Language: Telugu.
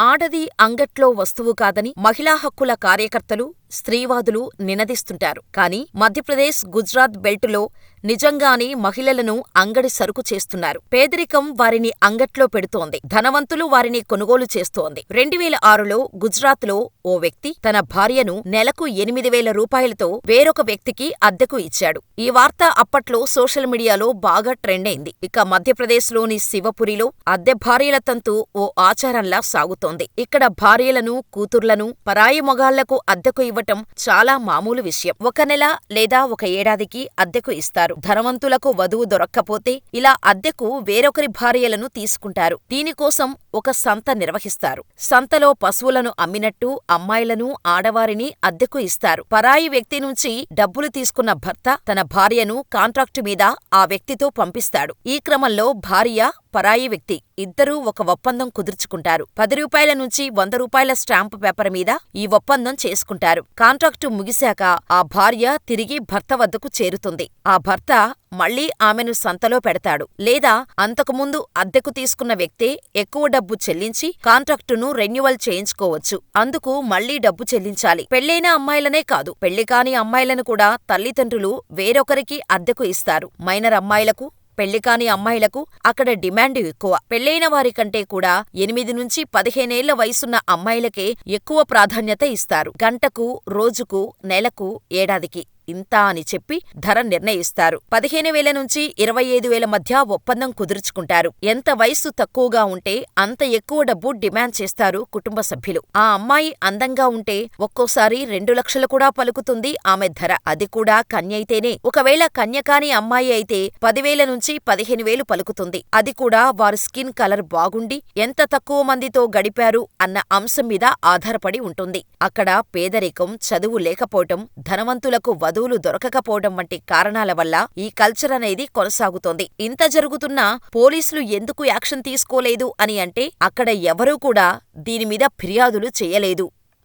ఆడది అంగట్లో వస్తువు కాదని మహిళా హక్కుల కార్యకర్తలు, స్త్రీవాదులు నినదిస్తుంటారు. కానీ మధ్యప్రదేశ్, గుజరాత్ బెల్టులో నిజంగానే మహిళలను అంగడి సరుకు చేస్తున్నారు. పేదరికం వారిని అంగట్లో పెడుతోంది. ధనవంతులు వారిని కొనుగోలు చేస్తోంది. రెండువేల ఆరులో గుజరాత్లో ఓ వ్యక్తి తన భార్యను నెలకు ఎనిమిది వేల రూపాయలతో వేరొక వ్యక్తికి అద్దెకు ఇచ్చాడు. ఈ వార్త అప్పట్లో సోషల్ మీడియాలో బాగా ట్రెండ్ అయింది. ఇక మధ్యప్రదేశ్లోని శివపురిలో అద్దె భార్యల తంతు ఓ ఆచారంలా సాగుతోంది. ఇక్కడ భార్యలను, కూతుర్లను పరాయి మొగాళ్ళకు అద్దెకు ఇవ్వటం చాలా మామూలు విషయం. ఒక నెల లేదా ఒక ఏడాదికి అద్దెకు ఇస్తారు. ధనవంతులకు వధువు దొరక్కపోతే ఇలా అద్దెకు వేరొకరి భార్యలను తీసుకుంటారు. దీనికోసం ఒక సంత నిర్వహిస్తారు. సంతలో పశువులను అమ్మినట్టు అమ్మాయిలను, ఆడవారిని అద్దెకు ఇస్తారు. పరాయి వ్యక్తి నుంచి డబ్బులు తీసుకున్న భర్త తన భార్యను కాంట్రాక్టు మీద ఆ వ్యక్తితో పంపిస్తాడు. ఈ క్రమంలో భార్య, పరాయి వ్యక్తి ఇద్దరూ ఒక ఒప్పందం కుదుర్చుకుంటారు. పది రూపాయల నుంచి వంద రూపాయల స్టాంపు పేపర్ మీద ఈ ఒప్పందం చేసుకుంటారు. కాంట్రాక్టు ముగిశాక ఆ భార్య తిరిగి భర్త వద్దకు చేరుతుంది. ఆ భర్త మళ్ళీ ఆమెను సంతలో పెడతాడు. లేదా అంతకుముందు అద్దెకు తీసుకున్న వ్యక్తే ఎక్కువ డబ్బు చెల్లించి కాంట్రాక్టును రెన్యువల్ చేయించుకోవచ్చు. అందుకు మళ్ళీ డబ్బు చెల్లించాలి. పెళ్ళైన అమ్మాయిలనే కాదు, పెళ్ళికాని అమ్మాయిలను కూడా తల్లిదండ్రులు వేరొకరికి అద్దెకు ఇస్తారు. మైనర్ అమ్మాయిలకు, పెళ్ళికాని అమ్మాయిలకు అక్కడ డిమాండు ఎక్కువ. పెళ్ళైన వారికంటే కూడా ఎనిమిది నుంచి పదిహేనేళ్ళ వయసున్న అమ్మాయిలకే ఎక్కువ ప్రాధాన్యత ఇస్తారు. గంటకు, రోజుకు, నెలకు, ఏడాదికి ఇంత అని చెప్పి ధర నిర్ణయిస్తారు. పదిహేను వేల నుంచి ఇరవై ఐదు వేల మధ్య ఒప్పందం కుదుర్చుకుంటారు. ఎంత వయస్సు తక్కువగా ఉంటే అంత ఎక్కువ డబ్బు డిమాండ్ చేస్తారు కుటుంబ సభ్యులు. ఆ అమ్మాయి అందంగా ఉంటే ఒక్కోసారి రెండు లక్షలు కూడా పలుకుతుంది ఆమె ధర. అది కూడా కన్యైతేనే. ఒకవేళ కన్య కాని అమ్మాయి అయితే పదివేల నుంచి పదిహేను వేలు పలుకుతుంది. అది కూడా వారి స్కిన్ కలర్ బాగుండి ఎంత తక్కువ మందితో గడిపారు అన్న అంశం మీద ఆధారపడి ఉంటుంది. అక్కడ పేదరికం, చదువు లేకపోవటం, ధనవంతులకు చదువులు దొరకకపోవడం వంటి కారణాల వల్ల ఈ కల్చర్ అనేది కొనసాగుతోంది. ఇంత జరుగుతున్నా పోలీసులు ఎందుకు యాక్షన్ తీసుకోలేదు అని అంటే అక్కడ ఎవరూ కూడా దీనిమీద ఫిర్యాదులు చేయలేదు